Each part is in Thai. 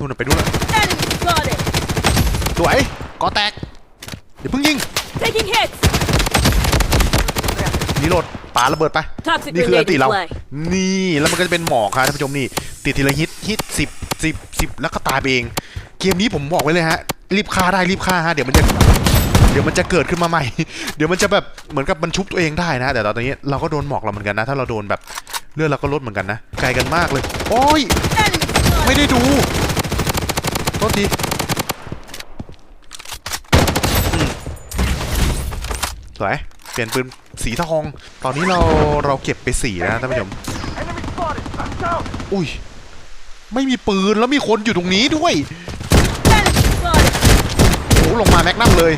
นู่นนะไปนู่นนะ Enemy spotted. สวยกอแตกเดี๋ยวเพิ่งยิง Taking hits. นี่โหลดปาระเบิดไป Toxic นี่คืออัน grenade ติ in เรา play. นี่แล้วมันก็จะเป็นหมอกครับท่านผู้ชมนี่ ติดทีละฮิตฮิตสิบสิบสิบแล้วก็ตายไปเอง เกมนี้ผมบอกไว้เลยฮะ รีบฆ่าได้รีบฆ่าฮะเดี๋ยวมันจะ เดี๋ยวมันจะเกิดขึ้นมาใหม่ เดี๋ยวมันจะแบบเหมือนกับมันชุบตัวเองได้นะ แต่ตอนนี้เราก็โดนหมอกเราเหมือนกันนะ ถ้าเราโดนแบบเลือดเราก็ลดเหมือนกันนะไกลกันมากเลย โอ้ย Enemy spotted. ไม่ได้ดู โทษทีสวย เปลี่ยนปืนสีทอง ตอนนี้เราเราเก็บไปสีแล้วนะท่านผู้ชม อุ้ย ไม่มีปืนแล้วมีคนอยู่ตรงนี้ด้วยโอ้โหลงมาแม็กนัมเลย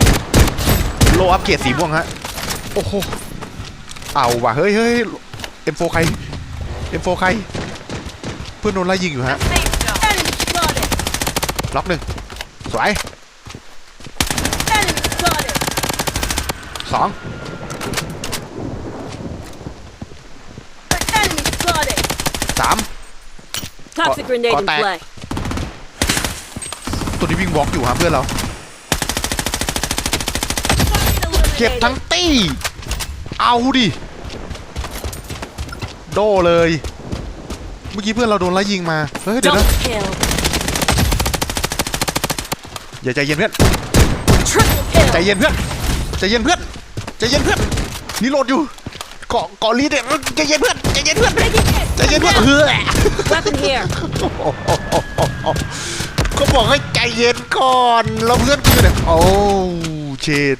โลอัพเกรดสีม่วงฮะ โอ้โห เอาว่ะ เฮ้ยเฮ้ยเอ็มโฟใครเอ็มโฟใคร เพื่อนโดนไล่ยิงอยู่ฮะ ล็อกหนึ่งสวย Enemy spotted. สอง Enemy spotted. สาม Toxic grenade in contact. play. ตัวนี้วิ่งวอล์กอยู่ฮะเพื่อนเรา เก็บทั้งตี้ เอาดิ โดเลย เมื่อกี้เพื่อนเราโดนไล่ยิงมา เฮ้ย เดี๋ยวนะ Double kill. อย่าใจเย็นเพื่อน Triple ใจ kill. เย็นเพื่อนใจเย็นเพื่อนใจเย็นเพื่อนนี่โหลดอยู่เกาะเกาะลีดเนี่ยใจเย็นเพื่อนใจเย็นเพื่อน Taking hits. ใจเย็นเพื่อนเฮ้ย Weapon here. ก็บอกให้ใจเย็นก่อนแล้วเพื่อนกูอยู่เนี่ยโอ้เชด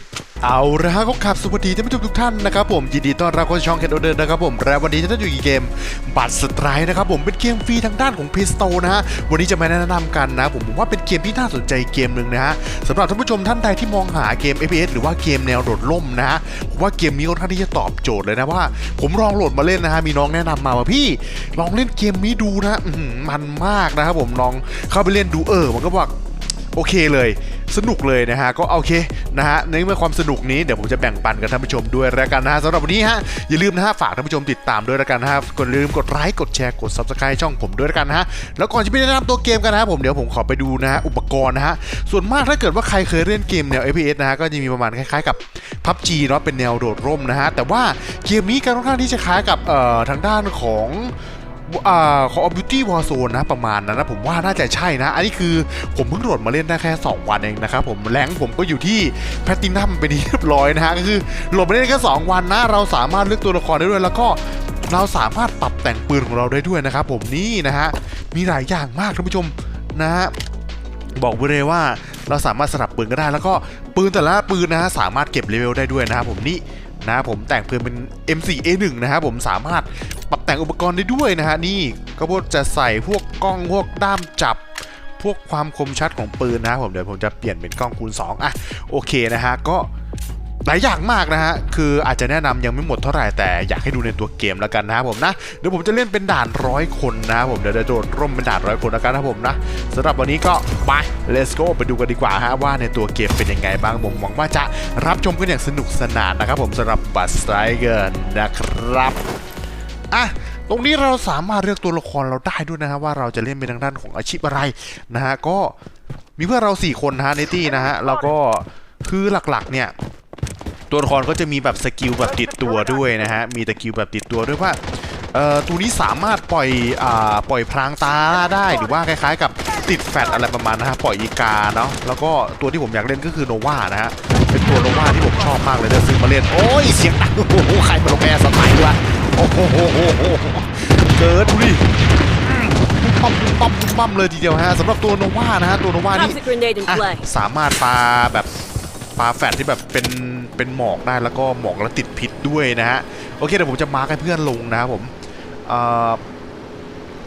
เอาละฮะก็ขับสวัสดีท่านผู้ชมทุกท่านนะครับผมยินดีต้อนรับเข้าช่องแคทโอเดินนะครับผมและวันนี้ท่านอยู่ในเกมบัตรสไตร์นะครับผมเป็นเกมฟรีทางด้านของเพสโตนะฮะวันนี้จะมาแนะนำกันนะผมผมว่าเป็นเกมที่น่าสนใจเกมหนึ่งนะฮะสำหรับท่านผู้ชมท่านใดที่มองหาเกม FPS หรือว่าเกมแนวโดดล่มนะฮะผมว่าเกมนี้ค่อนข้างที่จะตอบโจทย์เลยนะว่า ผมลองโหลดมาเล่นนะฮะมีน้องแนะนำมาว่าพี่ลองเล่นเกมนี้ดูนะมันมากนะครับผมลองเข้าไปเล่นดูเออมันก็บอกโอเคเลย สนุกเลยนะฮะก็โอเคนะฮะในเมื่อความสนุกนี้เดี๋ยวผมจะแบ่งปันกับท่านผู้ชมด้วยแล้วกันนะฮะสำหรับวันนี้ฮะอย่าลืมนะฮะฝากท่านผู้ชมติดตามด้วยแล้วกันนะฮะกดลืมกดไลค์กดแชร์กด subscribe ช่องผมด้วยแล้วกันนะฮะแล้วก่อนจะไปแนะนำตัวเกมกันนะผมเดี๋ยวผมขอไปดูนะฮะอุปกรณ์นะฮะส่วนมากถ้าเกิดว่าใครเคยเล่นเกมแนว FPS นะฮะก็จะมีประมาณคล้ายๆกับ PUBG เนาะเป็นแนวโดดร่มนะฮะแต่ว่าเกมนี้การค่อนข้างที่จะคล้ายกับเอ่อทางด้านของ อ่าของ Beauty Warzone นะประมาณนั้นนะผมว่าน่าจะใช่นะ อันนี้คือผมเพิ่งโหลดมาเล่นได้แค่ 2 วันเองนะครับผมแรงผมก็อยู่ที่แพตตินัมไปที่เรียบร้อยนะฮะก็คือโหลดมาเล่นแค่2วันนะ เราสามารถเลือกตัวละครได้ด้วยแล้วก็เราสามารถปรับแต่งปืนของเราได้ด้วยนะครับผมนี่นะฮะมีหลายอย่างมากท่านผู้ชมนะฮะบอกไว้เลยว่าเราสามารถสลับปืนก็ได้ แล้วก็ปืนแต่ละปืนนะฮะสามารถเก็บเลเวลได้ด้วยนะครับผมนี่ นะผมแต่งปืนเป็น M4A1 นะครับผมสามารถปรับแต่งอุปกรณ์ได้ด้วยนะฮะนี่ก็พวกจะใส่พวกกล้องพวกด้ามจับ พวกความคมชัดของปืนนะครับผมเดี๋ยวผมจะเปลี่ยนเป็นกล้องคูณ2อะโอเคนะฮะก็ หลายอย่างมากนะฮะ คืออาจจะแนะนำยังไม่หมดเท่าไหร่แต่อยากให้ดูในตัวเกมแล้วกันนะครับผมนะ เดี๋ยวผมจะเล่นเป็นด่านร้อยคนนะครับผม เดี๋ยวจะโดดร่มเป็นด่านร้อยคนแล้วกันนะครับผมนะสำหรับวันนี้ก็ไป let's go ไปดูกันดีกว่าฮะว่าในตัวเกมเป็นยังไงบ้างผมหวังว่าจะรับชมกันอย่างสนุกสนานนะครับผมสำหรับบัสไตรเกอร์นะครับอะตรงนี้เราสามารถเลือกตัวละครเราได้ด้วยนะฮะว่าเราจะเล่นเป็นทางด้านของอาชีพอะไรนะฮะก็มีเพื่อนเรา 4 คนนะฮะในตี้นะฮะแล้วก็คือหลักๆเนี่ย ตัวละครก็จะมีแบบสกิลแบบติดตัวด้วยนะฮะ มีสกิลแบบติดตัวด้วยว่าเอ่อตัวนี้สามารถปล่อยอ่าปล่อยพรางตาได้หรือว่าคล้ายๆ กับติดแฟตอะไรประมาณนะฮะปล่อยอีกาเนาะแล้วก็ตัวที่ผมอยากเล่นก็คือโนวานะฮะเป็นตัวโนวาที่ผมชอบมากเลยเดี๋ยวซื้อมาเล่นโอ้ยเสียงดังโอ้โหใครมาลงแอร์สไตล์วะโอ้โหเกิดดูดิอืมปั๊มปั๊มปั๊มเลยทีเดียวฮะสำหรับตัวโนวานะฮะตัวโนวานี่ Toxic grenade in อะ play. สามารถปาแบบ ปาแฟดที่แบบเป็นเป็นหมอกได้แล้วก็หมอกแล้วติดพิษด้วยนะฮะโอเคเดี๋ยวผมจะมาร์คให้เพื่อนลงนะครับผมเอ่อ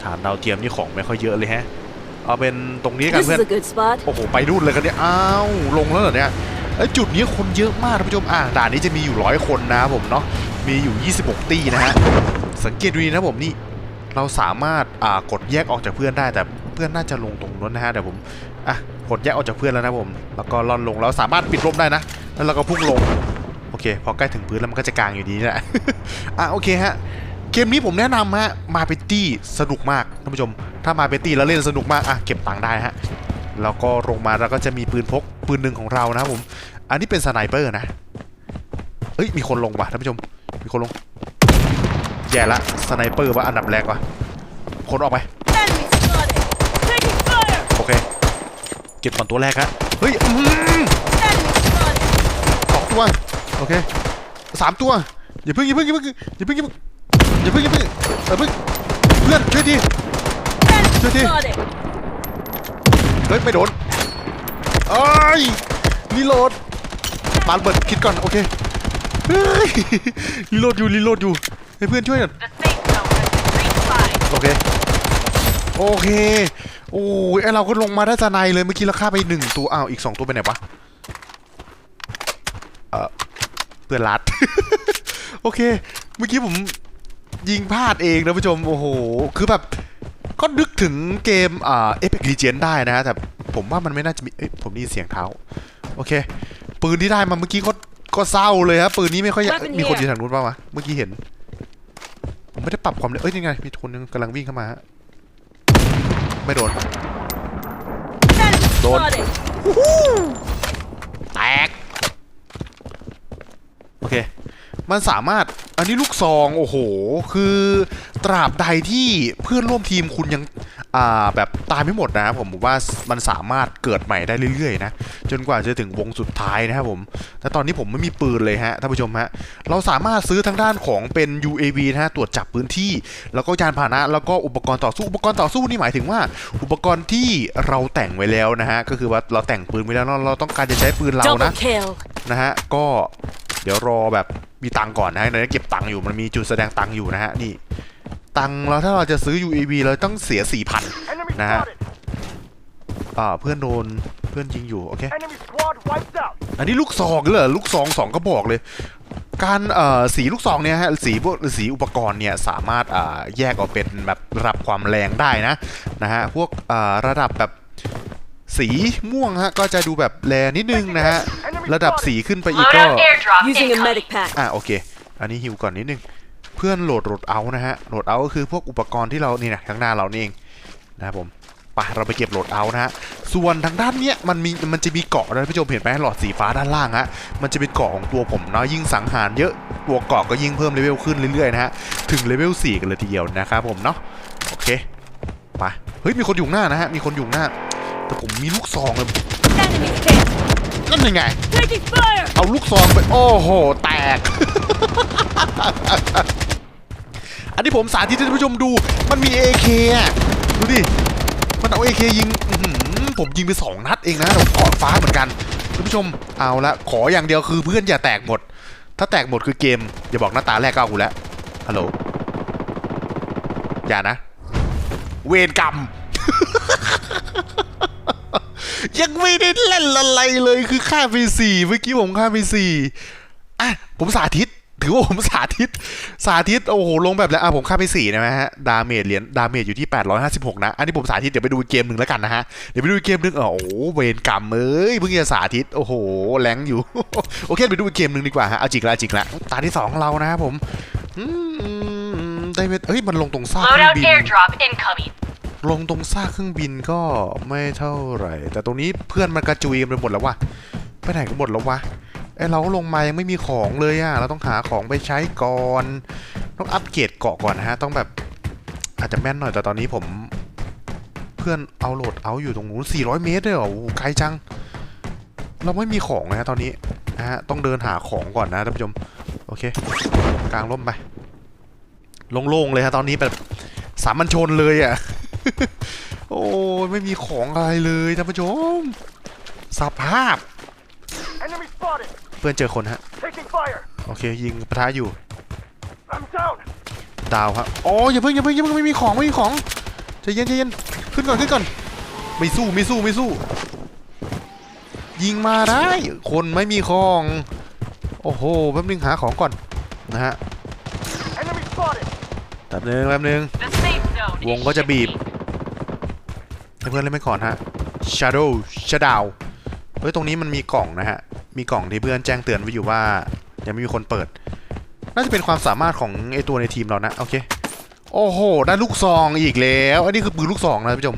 ฐานดาวเทียมนี่ของไม่ค่อยเยอะเลยฮะเอาเป็นตรงนี้กัน This เพื่อน is a good spot. โอ้โหไปนู่นเลยกันเนี่ยอ้าวลงแล้วเหรอเนี่ยเอ้ยจุดนี้คนเยอะมากท่านผู้ชมอ่าด่านนี้จะมีอยู่ร้อยคนนะครับผมเนาะมีอยู่ 26 ตีนะฮะสังเกตดูดีนะผมนี่เราสามารถอ่ากดแยกออกจากเพื่อนได้แต่ เพื่อนน่าจะลงตรงนั้นนะฮะเดี๋ยวผมอะกดแยกออกจากเพื่อนแล้วนะผม แล้วก็ล่อนลงเราสามารถปิดลมได้นะ แล้วเราก็พุ่งลง โอเค พอใกล้ถึงพื้นแล้วมันก็จะกลางอยู่ดีนี่แหละอะโอเคฮะเกมนี้ผมแนะนำฮะมาเป็นตี้สนุกมากท่านผู้ชม ถ้ามาเป็นตี้แล้วเล่นสนุกมากอะเก็บตังค์ได้ฮะแล้วก็ลงมาแล้วก็จะมีปืนพกปืนหนึ่งของเรานะครับผม อันนี้เป็นสไนเปอร์นะเอ้ยมีคนลงว่ะท่านผู้ชม มีคนลง แย่ละสไนเปอร์ว่าอันดับแรกว่ะคนออกไป Enemy spotted. Taking fire. โอเค เก็บก่อนตัวแรกฮะเฮ้ยอื้อหือสองตัวโอเคสามตัวอย่าเพิ่งอย่าเพิ่งอย่าเพิ่งอย่าเพิ่งอย่าเพิ่งอย่าเพิ่งอย่าเพิ่งเออเพิ่งเพื่อนช่วยที Enemy Good hit. spotted. เฮ้ยไม่โดนเอ้ยรีโหลดปาระเบิดคิดก่อนโอเคเฮ้ยรีโหลดอยู่รีโหลดอยู่ให้เพื่อนช่วยกัน The safe zone has been redefined. โอเคโอเค โอ้ยไอเราก็ลงมาได้จะในเลยเมื่อกี้เราฆ่าไปหนึ่งตัวอ้าวอีกสองตัวไปไหนวะเออเพื่อนรัด โอเค เมื่อกี้ผมยิงพลาดเองนะผู้ชม โอ้โห คือแบบก็นึกถึงเกมอ่าเอพิกลีเจนได้นะ แต่ผมว่ามันไม่น่าจะมี เอ้ย ผมได้ยินเสียงเท้า โอเค ปืนที่ได้มาเมื่อกี้ก็ก็เศร้าเลยครับปืนนี้ไม่ค่อยอยาก Weapon มีคน here อยู่ทางนู้นป่าวะเมื่อกี้เห็น ผมไม่ได้ปรับความเร็วเอ้ยนี่ไง มีคนนึงกำลังวิ่งเข้ามาฮะ ไม่โดน Enemy Don't. spotted. แตก โอเค มันสามารถอันนี้ลูกซองโอ้โห คือตราบใดที่เพื่อนร่วมทีมคุณยังอ่าแบบตายไม่หมดนะผมว่ามันสามารถเกิดใหม่ได้เรื่อยๆนะจนกว่าจะถึงวงสุดท้ายนะครับผมแต่ตอนนี้ผมไม่มีปืนเลยฮะท่านผู้ชมฮะเราสามารถซื้อทางด้านของเป็น UAV นะฮะตรวจจับพื้นที่ แล้วก็ยานพาหนะ แล้วก็อุปกรณ์ต่อสู้อุปกรณ์ต่อสู้นี่หมายถึงว่า อุปกรณ์ที่เราแต่งไว้แล้วนะฮะก็คือว่าเราแต่งปืนไว้แล้วเราเราต้องการจะใช้ปืนเรานะ Double kill. นะฮะก็ เดี๋ยวรอแบบมีตังค์ก่อนนะฮะในนี้เก็บตังค์อยู่มันมีจุดแสดงตังค์อยู่นะฮะนี่ ตังค์เราถ้าเราจะซื้อ UAV เราต้องเสีย4,000 Enemy Nah. spotted. อ่าเพื่อนโดนเพื่อนยิงอยู่โอเค Enemy squad wiped out. อันนี้ลูกซองเหรอลูกซองสองกระบอกเลย การเอ่อสีลูกซองเนี่ยฮะสีพวกสีอุปกรณ์เนี่ยสามารถอ่าแยกออกเป็นแบบระดับความแรงได้นะนะฮะพวกอ่าระดับแบบสีม่วงฮะก็จะดูแบบแรงนิดนึงนะฮะ ระดับสีขึ้นไปอีกก็ Loadout airdrop Using a incoming. medic pack. อะโอเค อันนี้ฮิวก่อนนิดนึง เพื่อนโหลดโหลดเอานะฮะ โหลดเอาก็คือพวกอุปกรณ์ที่เรานี่นะข้างหน้าเรานี่เองนะครับผมไปเราไปเก็บโหลดเอานะฮะ ส่วนทางด้านเนี้ยมันมีมันจะมีเกาะนะพี่ผู้ชมเห็นไหมหลอดสีฟ้าด้านล่างฮะ มันจะเป็นเกาะของตัวผมเนาะยิ่งสังหารเยอะตัวเกาะก็ยิ่งเพิ่มเลเวลขึ้นเรื่อยๆนะฮะ ถึงเลเวล4กันเลยทีเดียวนะครับผมเนาะ โอเค ไป เฮ้ยมีคนอยู่ข้างหน้านะฮะ มีคนอยู่ข้างหน้า แต่ผมมีลูกซองเลย Enemy hit. นั่นยังไง Taking fire. เอาลูกซองไป โอ้โห แตก อันนี้ผมสาธิตให้ท่านผู้ชมดู มันมี AK อะ ดูดิ มันเอา AK ยิงอื้อหือผมยิงไปสองนัดเองนะแต่ผมกอดฟ้าเหมือนกันท่านผู้ชม เอาละ ขออย่างเดียวคือเพื่อนอย่าแตกหมด ถ้าแตกหมดคือเกม อย่าบอกหน้าตาแรกก็เอากูแล้ว ฮัลโหล อย่านะ เวรกรรม ยังไม่ได้เล่นอะไรเลยคือค่าไปสี่เมื่อกี้ผมค่าไปสี่อะผมสาธิต ถือว่าผมสาธิต สาธิตโอ้โหลงแบบแล้วอะผมค่าไปสี่นะฮะดาเมจเหรียญดาเมจอยู่ที่ 856 นะ อันนี้ผมสาธิตเดี๋ยวไปดูเกมหนึ่งแล้วกันนะฮะเดี๋ยวไปดูเกมหนึ่งอ๋อโอ้โหเวรกรรมเอ้ยเพิ่งจะสาธิตโอ้โหแรงอยู่โอเคไปดูอีกเกมหนึ่งดีกว่าฮะเอาจิกละจิกละตาที่สองของเรานะครับผมอืมได้เม็ดเฮ้ยมันลงตรงซากเครื่องบิน ลงตรงซากเครื่องบินก็ไม่เท่าไหร่ แต่ตรงนี้เพื่อนมันกระจุยกันไปหมดแล้ววะไปไหนกันหมดแล้ววะไอเราก็ลงมายังไม่มีของเลยอะเราต้องหาของไปใช้ก่อน ต้องอัปเกรดเกาะก่อนนะฮะ ต้องแบบอาจจะแม่นหน่อยแต่ตอนนี้ผม เพื่อนเอาโหลดเอาอยู่ตรงนู้น400 เมตรเลยเหรอโอ้โหไกลจัง เราไม่มีของนะฮะตอนนี้นะฮะต้องเดินหาของก่อนนะท่านผู้ชมโอเค กลางร่มไปโล่งๆเลยฮะตอนนี้แบบสามัญชนเลยอะ โอ้ยไม่มีของอะไรเลยท่านผู้ชมสภาพ Enemy spotted. เพื่อนเจอคนฮะ Taking fire. โอเคยิงปะทะอยู่ I'm down. ดาวครับโอ้ยอย่าเพิ่งอย่าเพิ่งอย่าเพิ่งไม่มีของไม่มีของใจเย็นใจเย็นขึ้นก่อนขึ้นก่อน ไม่สู้ไม่สู้ไม่สู้ ยิงมาได้ คนไม่มีของ โอ้โหแป๊บนึงหาของก่อนนะฮะ Enemy spotted. แป๊บนึงแป๊บนึง The safe zone วง is ก็จะบีบ shifting. ให้เพื่อนเล่นไปก่อนฮะ Shadow Shadow เฮ้ยตรงนี้มันมีกล่องนะฮะ มีกล่องที่เพื่อนแจ้งเตือนไว้อยู่ว่ายังไม่มีคนเปิด น่าจะเป็นความสามารถของไอตัวในทีมเรานะ โอเค โอ้โห ได้ลูกซองอีกแล้ว อันนี้คือปืนลูกซองนะท่านผู้ชม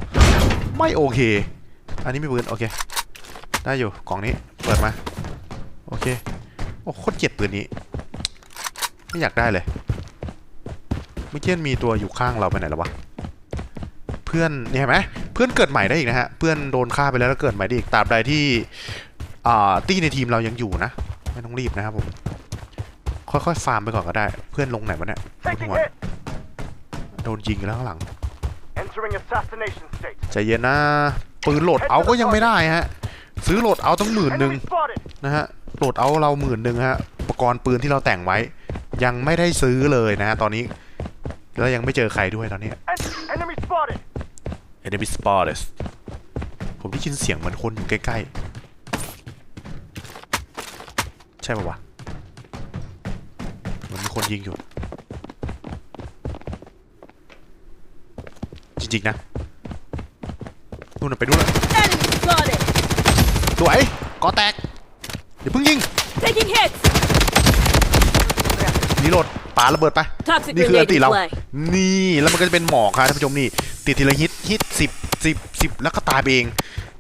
ไม่โอเค อันนี้ไม่ปืน โอเค ได้อยู่ กล่องนี้ เปิดมา โอเค โอ้โคตรเจ็บปืนนี้ ไม่อยากได้เลย เมื่อกี้มีตัวอยู่ข้างเราไปไหนแล้ววะ เพื่อน นี่เห็นไหม พื่อนเกิดใหม่ได้อีกนะฮะ เพื่อนโดนฆ่าไปแล้วแล้วเกิดใหม่ได้อีกตราบใดที่อ่าตี้ในทีมเรายังอยู่นะ ไม่ต้องรีบนะครับผม ค่อยๆฟาร์มไปก่อนก็ได้ เพื่อนลงไหนวะเนี่ยบน Taking หัว hit. โดนยิงแล้วข้างหลัง Entering assassination state. ใจเย็นนะ ปืนโหลดเอาก็ยังไม่ได้ฮะ ซื้อโหลดเอาตั้งหมื่นหนึ่ง Enemy spotted. นะฮะ โหลดเอาเราหมื่นหนึ่งฮะ อุปกรณ์ปืนที่เราแต่งไว้ ยังไม่ได้ซื้อเลยนะฮะตอนนี้ แล้วยังไม่เจอใครด้วยตอนนี้ En- enemy spotted. Enemy spotted ผมได้ยินเสียงเหมือนคนอยู่ใกล้ๆ ใช่ปะวะเหมันมีคนยิงอยู่ จริงๆนะ นู่นนะไปนู่นนะ Enemy spotted. สวยกอแตก เดี๋ยวเพิ่งยิง Taking hits. รีโหลดปาระเบิดไป Toxic นี่คืออัน grenade ติ in เรา play. นี่ แล้วมันก็จะเป็นหมอกครับท่านผู้ชมนี่ ติดทีละฮิตฮิตสิบสิบสิบแล้วก็ตายไปเอง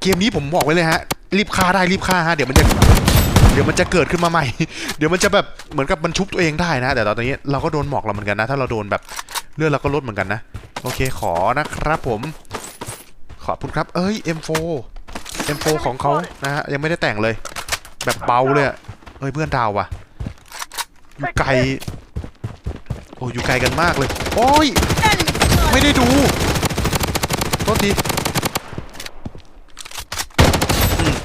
เกมนี้ผมบอกไว้เลยฮะ รีบฆ่าได้รีบฆ่าฮะเดี๋ยวมันจะเดี๋ยวมันจะเกิดขึ้นมาใหม่ เดี๋ยวมันจะแบบเหมือนกับมันชุบตัวเองได้นะ แต่ตอนนี้เราก็โดนหมอกเราเหมือนกันนะ ถ้าเราโดนแบบเลือดเราก็ลดเหมือนกันนะ โอเคขอนะครับผม ขอบคุณครับ เอ้ย M4 M4 ของเขานะฮะยังไม่ได้แต่งเลย แบบเบาเลยอะเอ้ยเพื่อนดาวว่ะอยู่ไกล โอ้อยู่ไกลกันมากเลย โอ้ย Enemy spotted. ไม่ได้ดูโทษทีอืม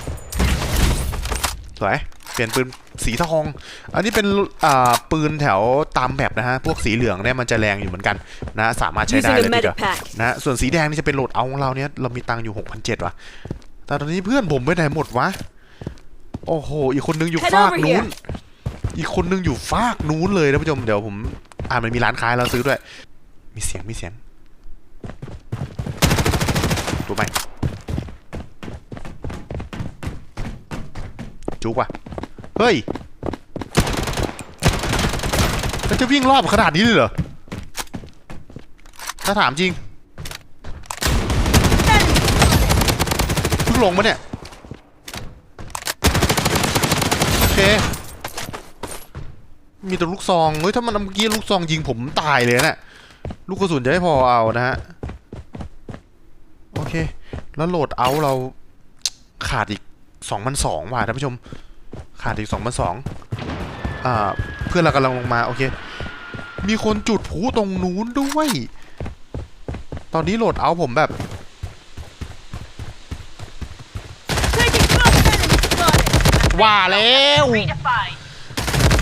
สวย เปลี่ยนปืนสีทอง อันนี้เป็นอ่าปืนแถวตามแบบนะฮะ พวกสีเหลืองเนี่ยมันจะแรงอยู่เหมือนกันนะสามารถใช้ได้ Using เลย a ทีเดียว medic pack. นะฮะส่วนสีแดงนี่จะเป็นโหลดเอาของเราเนี่ยเรามีตังค์อยู่ 6,700ว่ะ แต่ตอนนี้เพื่อนผมไปไหนหมดวะ โอ้โห อีกคนนึงอยู่ Head ฟาก over นู้น here อีกคนนึงอยู่ฟากนู้นเลยนะผู้ชม เดี๋ยวผม อ่ามันมีร้านค้าให้เราซื้อด้วย มีเสียง มีเสียง ตัวใหม่จุกว่ะ เฮ้ย มันจะวิ่งรอบขนาดนี้เลยเหรอ ถ้าถามจริงเพิ่งลงมาเนี่ย โอเค มีแต่ลูกซอง เฮ้ย ถ้ามันเมื่อกี้ลูกซองยิงผมตายเลยนะ ลูกกระสุนจะไม่พอเอานะฮะ แล้วโหลดเอาท์เราขาดอีก2,002ว่ะท่านผู้ชม ขาดอีก2,002อ่า เพื่อนเรากำลังลงมา โอเค มีคนจุดพลุตรงนู้นด้วย ตอนนี้โหลดเอาท์ผมแบบ Taking fire. Enemy spotted. ว่าแล้ว Redefined.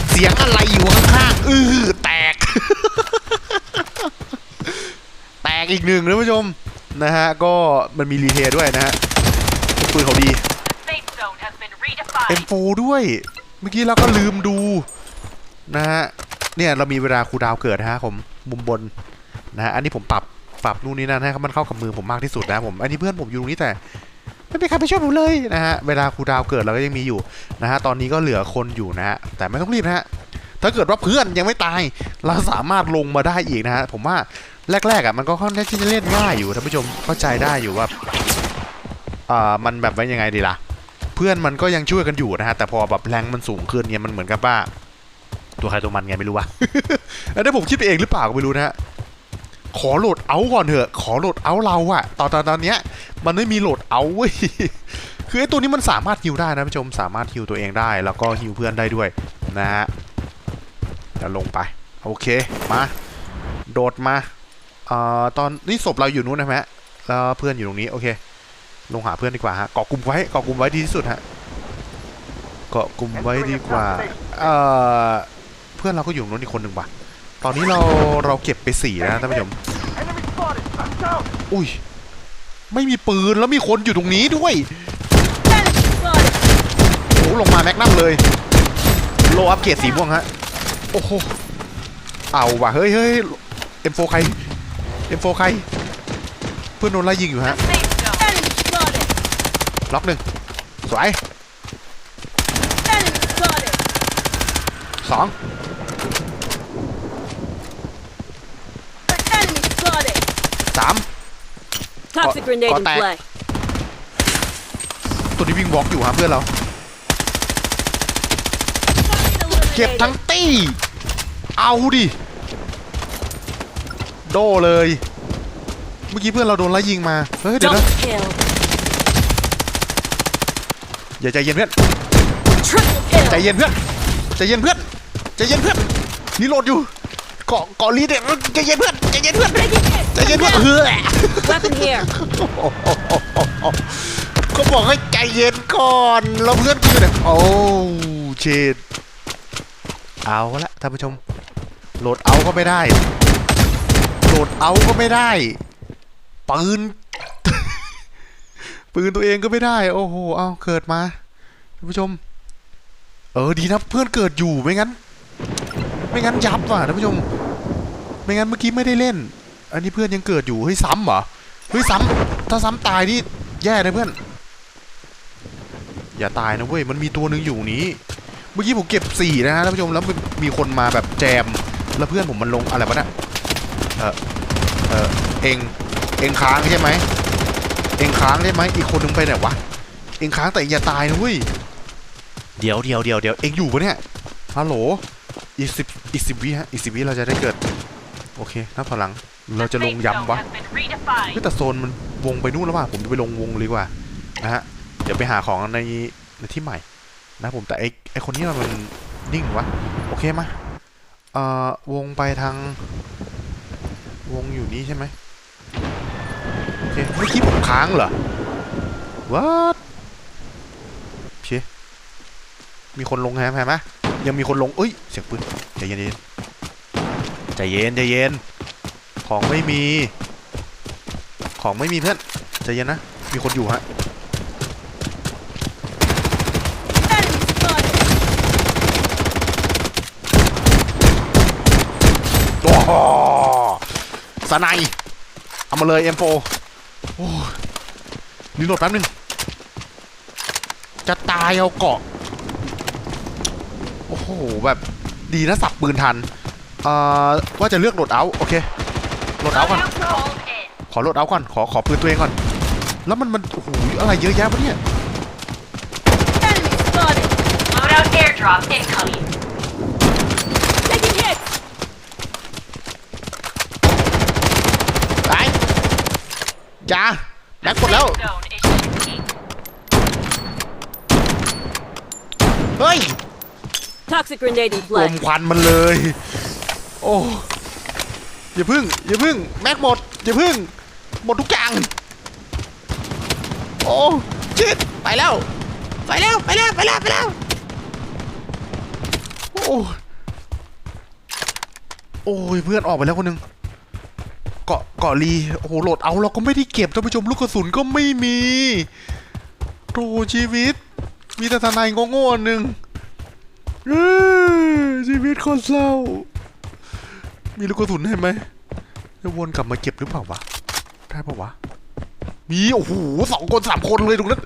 เสียงอะไรอยู่ข้างๆอื้อแตก แตกอีกหนึ่งนะผู้ชม นะฮะ ก็มันมีรีเทด้วยนะฮะปืนเขาดี The safe zone has been redefined. M4 ด้วย เมื่อกี้เราก็ลืมดูนะฮะ เนี่ยเรามีเวลาคูลดาวน์เกิดนะฮะผมมุมบนนะฮะ อันนี้ผมปรับปรับนู่นนี่นั่นให้มันเข้ากับมือผมมากที่สุดนะผม อันนี้เพื่อนผมอยู่ตรงนี้แต่ไม่มีใครไปช่วยผมเลยนะฮะ เวลาคูลดาวน์เกิดเราก็ยังมีอยู่นะฮะ ตอนนี้ก็เหลือคนอยู่นะฮะ แต่ไม่ต้องรีบนะฮะ ถ้าเกิดว่าเพื่อนยังไม่ตาย เราสามารถลงมาได้อีกนะฮะผมว่าแรกๆอะมันก็ค่อนข้างที่จะเล่นง่ายอยู่ท่านผู้ชมเข้าใจได้อยู่ว่าอ่ามันแบบว่ายังไงดีล่ะ เพื่อนมันก็ยังช่วยกันอยู่นะฮะแต่พอแบบแรงมันสูงขึ้นเนี่ยมันเหมือนกับว่า ตัวใครตัวมันไงไม่รู้วะอันนี้ผมคิดไปเองหรือเปล่าก็ไม่รู้นะฮะขอโหลดเอาก่อนเถอะ ขอโหลดเอาเราอะตอนตอนตอนเนี้ย มันไม่มีโหลดเอาเว้ยคือไอ้ตัวนี้มันสามารถฮิวได้นะผู้ชมสามารถฮิวตัวเองได้ แล้วก็ฮิวเพื่อนได้ด้วยนะฮะ เดี๋ยวลงไป โอเค มา โดดมาเอ่อตอนนี้ศพเราอยู่นู้นนะฮะแล้วเพื่อนอยู่ตรงนี้ โอเค ลงหาเพื่อนดีกว่าฮะเกาะกลุ่มไว้เกาะกลุ่มไว้ดีที่สุดฮะเกาะกลุ่มไว้ดีกว่าเอ่อเพื่อนเราก็อยู่ตรงนู้นอีกคนหนึ่งว่ะตอนนี้เราเราเก็บไปสี่แล้วนะท่านผู้ชมอุ้ยไม่มีปืนแล้วมีคนอยู่ตรงนี้ด้วยโอ้ลงมาแม็กนัมเลย โลอัพเกรดสีม่วงฮะ โอ้โห เอาว่ะ เฮ้ยเฮ้ยเอ็มโฟใครเอ็มโฟใคร เพื่อนโดนไล่ยิงอยู่ฮะ ล็อกหนึ่งสวยสองสาม Toxic ตัวนี้วิ่งวอล์กอยู่ฮะเพื่อนเรา เก็บทั้งตี้ เอาดิ โดเลย เมื่อกี้เพื่อนเราโดนไล่ยิงมา เฮ้ย เดี๋ยวนะ Double kill. อย่าใจเย็นเพื่อน Triple ใจ kill. เย็นเพื่อน ใจเย็นเพื่อน ใจเย็นเพื่อน นี่โหลดอยู่เกาะเกาะลีดเนี่ยใจเย็นเพื่อน ใจเย็นเพื่อน Taking hits. ใจเย็น Come เพื่อน down. เฮ้ย Weapon here. ก็บอกให้ใจเย็นก่อน แล้วเพื่อนกูอยู่ไหนโอ้เชด เอาละท่านผู้ชม โหลดเอาก็ไม่ได้ โหลดเอาก็ไม่ได้ปืนปืนตัวเองก็ไม่ได้ โอ้โห เอาเกิดมาท่านผู้ชม เออดีนะเพื่อนเกิดอยู่ไม่งั้น ไม่งั้นยับว่ะท่านผู้ชม ไม่งั้นเมื่อกี้ไม่ได้เล่น อันนี้เพื่อนยังเกิดอยู่เฮ้ยซ้ำเหรอเฮ้ยซ้ำถ้าซ้ำตายนี่แย่เลยเพื่อน อย่าตายนะเว้ยมันมีตัวหนึ่งอยู่นี้ เมื่อกี้ผมเก็บสี่นะฮะท่านผู้ชมแล้วมีคนมาแบบแจม แล้วเพื่อนผมมันลงอะไรวะเนี่ยเออเออเองเองค้างใช่ไหมเองค้างได้ไหมอีกคนนึงไปไหนวะเองค้างแต่อย่าตายนะเว้ยเดี๋ยวเดี๋ยวเดี๋ยวเดี๋ยวเองอยู่ปะเนี่ยฮัลโหลอีกสิบอีกสิบวิฮะอีกสิบวิเราจะได้เกิด โอเคนับถอยหลังเราจะลง Safe zone ย้ำวะ has been redefined. เฮ้ยแต่โซนมันวงไปนู่นแล้วว่ะผมจะไปลงวงเลยดีกว่านะฮะเดี๋ยวไปหาของในในที่ใหม่ นะผมแต่ไอไอคนนี้มันนิ่งวะโอเคมาเอ่อวงไปทาง วงอยู่นี่ใช่ไหมโอเคเมื่อกี้ผมค้างเหรอ what โอเคมีคนลงแฮมแฮมไหมยังมีคนลงเอ้ยเสียงปืนใจเย็นใจเย็นใจเย็นของไม่มี ของไม่มีเพื่อนใจเย็นนะมีคนอยู่ฮะ Enemy spotted. โอ้โห สไนยเอามาเลย M4 โอ้ยรีโหลดแป๊บนึง จะตายเอาเกาะ โอ้โห แบบดีนะสับปืนทันอ่อว่าจะเลือกโหลดเอา โอเค โหลดเอาก่อน ขอโหลดเอาก่อน ขอขอปืนตัวเองก่อน แล้วมันมันโอ้โหอะไรเยอะแยะวะเนี่ย Enemy spotted. Loadout airdrop incoming. Taking hits. ไป จ้าแม็กกดแล้ว Safe zone is shifting. เฮ้ย Toxic grenade in ล play. มควันมันเลย โอ้อย่าพึ่ง อย่าพึ่ง แม็กหมด อย่าพึ่ง หมดทุกอย่าง โอ้ชิดไปแล้ว ไปแล้ว ไปแล้ว ไปแล้ว ไปแล้ว โอ้ โอ้ยเพื่อนออกไปแล้วคนหนึ่งเกาะเกาะลีโอ้โหโหลดเอาเราก็ไม่ได้เก็บท่านผู้ชมลูกกระสุนก็ไม่มีโธ่ชีวิต มีแต่ทนายโง่ๆอันหนึ่งเอ้ยชีวิตคนเศร้า มีลูกกระสุนเห็นไหมจะวนกลับมาเก็บหรือเปล่าวะได้ปะวะมีโอ้โหสองคนสามคนเลยตรงนั้น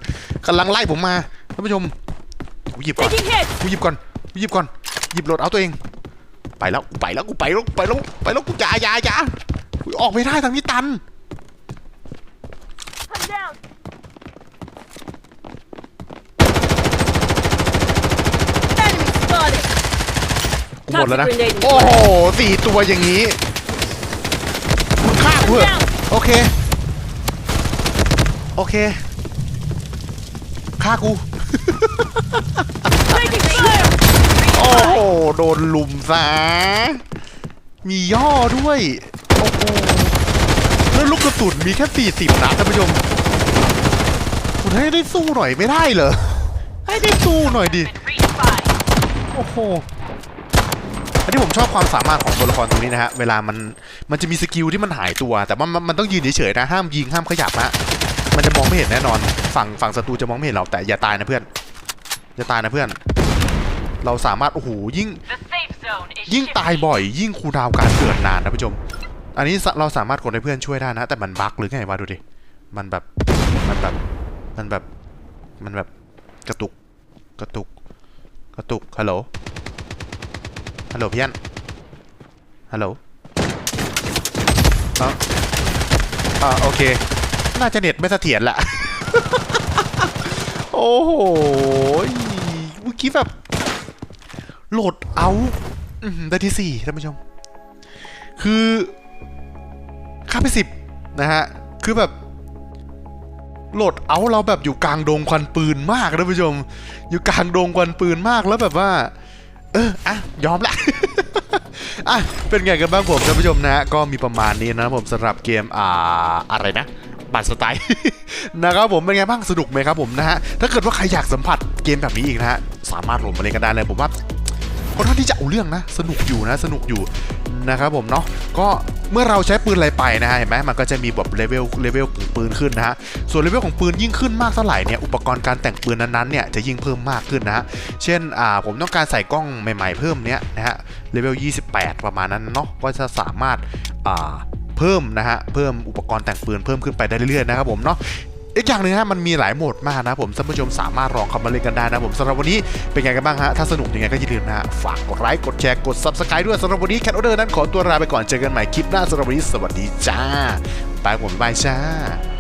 กำลังไล่ผมมาท่านผู้ชมกูหยิบก่อน Taking hits. กูหยิบก่อนกูหยิบก่อนหยิบรถเอาตัวเอง ไปแล้วกูไปแล้วกูไปแล้วไปแล้วไปแล้วกูอย่าอย่า อย่ากูออกไม่ได้ทางนี้ตัน I'm down. กูหมดแล้วนะ Toxic grenade in โอ้ play. โหสี่ตัวอย่างนี้มึงฆ่ากูเหอะโอเค โอเคฆ่ากู Taking fire. โอ้โห โดนลุมซะมีย่อด้วย โอ้โหแล้วลูกกระสุนมีแค่ 40 นัดท่านผู้ชมคุณให้ได้สู้หน่อยไม่ได้เหรอ ให้ได้สู้หน่อยดิ โอ้โห อันนี้ผมชอบความสามารถของตัวละครตรงนี้นะฮะ เวลามันมันจะมีสกิลที่มันหายตัว แต่ว่ามันมันต้องยืนเฉยๆนะ ห้ามยิงห้ามขยับฮะ มันจะมองไม่เห็นแน่นอน ฝั่งฝั่งศัตรูจะมองไม่เห็นเราแต่อย่าตายนะเพื่อน อย่าตายนะเพื่อน เราสามารถโอ้โหยิ่งยิ่งตายบ่อย ยิ่งคูดาวการเกิดนานนะผู้ชม อันนี้เราสามารถกดให้เพื่อนช่วยได้นะ แต่มันบั๊กหรือไงวะดูดิ มันแบบ มันแบบ มันแบบ มันแบบกระตุก กระตุก กระตุก ฮัลโหล ฮัลโหลเพี่อนฮัลโหลเอ้าอ่าโอเค น่าจะเน็ตไม่เสถียรแหละโอ้โหเมื่อกี้แบบ โหลดเอาอื้อหือได้ที่สี่ท่านผู้ชม คือ ค่าไปสิบนะฮะ คือแบบโหลดเอาเราแบบอยู่กลางดงควันปืนมากท่านผู้ชม อยู่กลางดงควันปืนมากแล้วแบบว่า เอออะยอมละอะเป็นไงกันบ้างผมท่านผู้ชมนะ ก็มีประมาณนี้นะผมสำหรับเกมอ่าอะไรนะบัตรสไตล์นะครับผมเป็นไงบ้างสนุกไหมครับผมนะฮะถ้าเกิดว่าใครอยากสัมผัสเกมแบบนี้อีกนะฮะสามารถลงมาเล่นกันได้เลยผมว่า ค่อนข้างที่จะเอาเรื่องนะ สนุกอยู่นะ สนุกอยู่นะครับผมเนาะก็เมื่อเราใช้ปืนอะไรไปนะฮะเห็นไหมมันก็จะมีแบบเลเวลเลเวลของปืนขึ้นนะฮะส่วนเลเวลของปืนยิ่งขึ้นมากเท่าไหร่เนี่ยอุปกรณ์การแต่งปืนนั้นๆเนี่ยจะยิ่งเพิ่มมากขึ้นนะฮะเช่นอ่าผมต้องการใส่กล้องใหม่ๆเพิ่มเนี้ยนะฮะเลเวล28 ประมาณนั้นเนาะก็จะสามารถอ่าเพิ่มนะฮะเพิ่มอุปกรณ์แต่งปืนเพิ่มขึ้นไปได้เรื่อยๆนะครับผมเนาะ อีกอย่างหนึ่งฮะมันมีหลายโหมดมากนะผมท่านผู้ชมสามารถลองเข้ามาเล่นกันได้นะผมสำหรับวันนี้เป็นไงกันบ้างฮะถ้าสนุกยังไงก็อย่าลืมนะฝากกดไลค์กดแชร์กด subscribe ด้วยสำหรับวันนี้แคทโอเดอร์นั้นขอตัวลาไปก่อนเจอกันใหม่คลิปหน้าสำหรับวันนี้สวัสดีจ้าบายผมบายจ้า